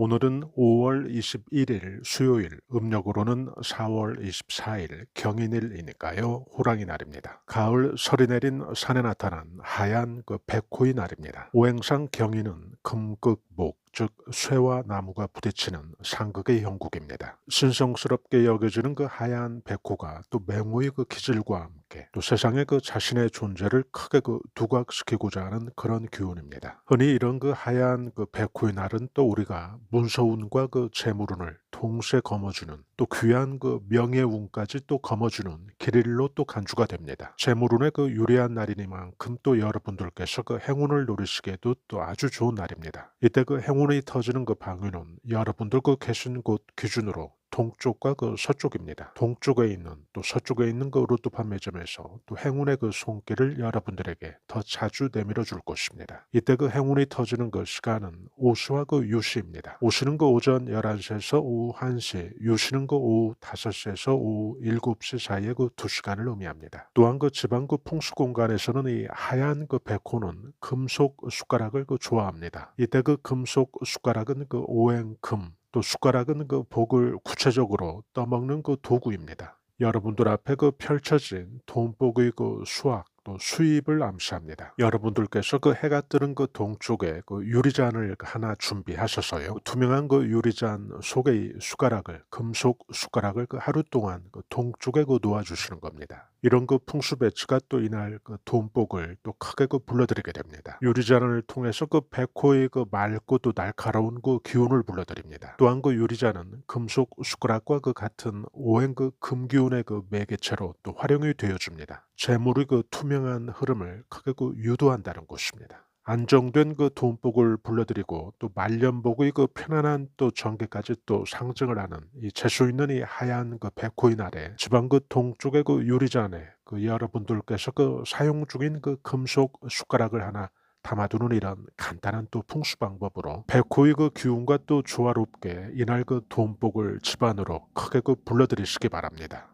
오늘은 5월 21일 수요일, 음력으로는 4월 24일 경인일이니까요. 호랑이 날입니다. 가을 설이 내린 산에 나타난 하얀 그 백호의 날입니다. 오행상 경인은 금극, 목, 즉 쇠와 나무가 부딪히는 상극의 형국입니다. 신성스럽게 여겨지는 그 하얀 백호가 또 맹호의 그 기질과 함께 또 세상에 그 자신의 존재를 크게 그 두각시키고자 하는 그런 기운입니다. 흔히 이런 그 하얀 그 백호의 날은 또 우리가 문서운과 그 재물운을 동시에 거머쥐는 또 귀한 그 명예운까지 또 거머쥐는 길일로 또 간주가 됩니다. 재물운의 그 유리한 날이니만큼 또 여러분들께서 그 행운을 노리시기에도 또 아주 좋은 날입니다. 이때 그 행운이 터지는 그 방위는 여러분들 그 계신 곳 기준으로 동쪽과 그 서쪽입니다. 동쪽에 있는 또 서쪽에 있는 그 루트판 매점에서 또 행운의 그 손길을 여러분들에게 더 자주 내밀어 줄 것입니다. 이때 그 행운이 터지는 그 시간은 오수와 그 유시입니다. 오시는 그 오전 11시에서 오후 1시, 유시는 그 오후 5시에서 오후 7시 사이의 그 2시간을 의미합니다. 또한 그 지방 그 풍수 공간에서는 이 하얀 그 백호는 금속 숟가락을 그 좋아합니다. 이때 그 금속 숟가락은 그 오행금 또 숟가락은 그 복을 구체적으로 떠먹는 그 도구입니다. 여러분들 앞에 그 펼쳐진 돈복의 그 수확 또 수입을 암시합니다. 여러분들께서 그 해가 뜨는 그 동쪽에 그 유리잔을 하나 준비하셔서요. 그 투명한 그 유리잔 이 숟가락을 금속 숟가락을 그 하루 동안 그 동쪽에 그 놓아 주시는 겁니다. 이런 그 풍수 배치가 또 이날 그 돈복을 또 크게 그 불러들이게 됩니다. 유리잔을 통해서 그 백호의 그 맑고 또 날카로운 그 기운을 불러들입니다. 또한 그 유리잔은 금속 숟가락과 그 같은 오행 그 금기운의 그 매개체로 또 활용이 되어줍니다. 재물의 그 투명 한 흐름을 크게 그 유도한다는 것입니다. 안정된 그 돈복을 불러들이고 또 말년복의 그 편안한 또 전개까지 또 상징을 하는 이 재수 있는 이 하얀 그 백호의 날에 지방 그 동쪽의 그 유리잔에 그 여러분들께서 그 사용 중인 그 금속 숟가락을 하나 담아두는 이런 간단한 또 풍수 방법으로 백호의 그 기운과 또 조화롭게 이날 그 돈복을 집안으로 크게 그 불러들이시기 바랍니다.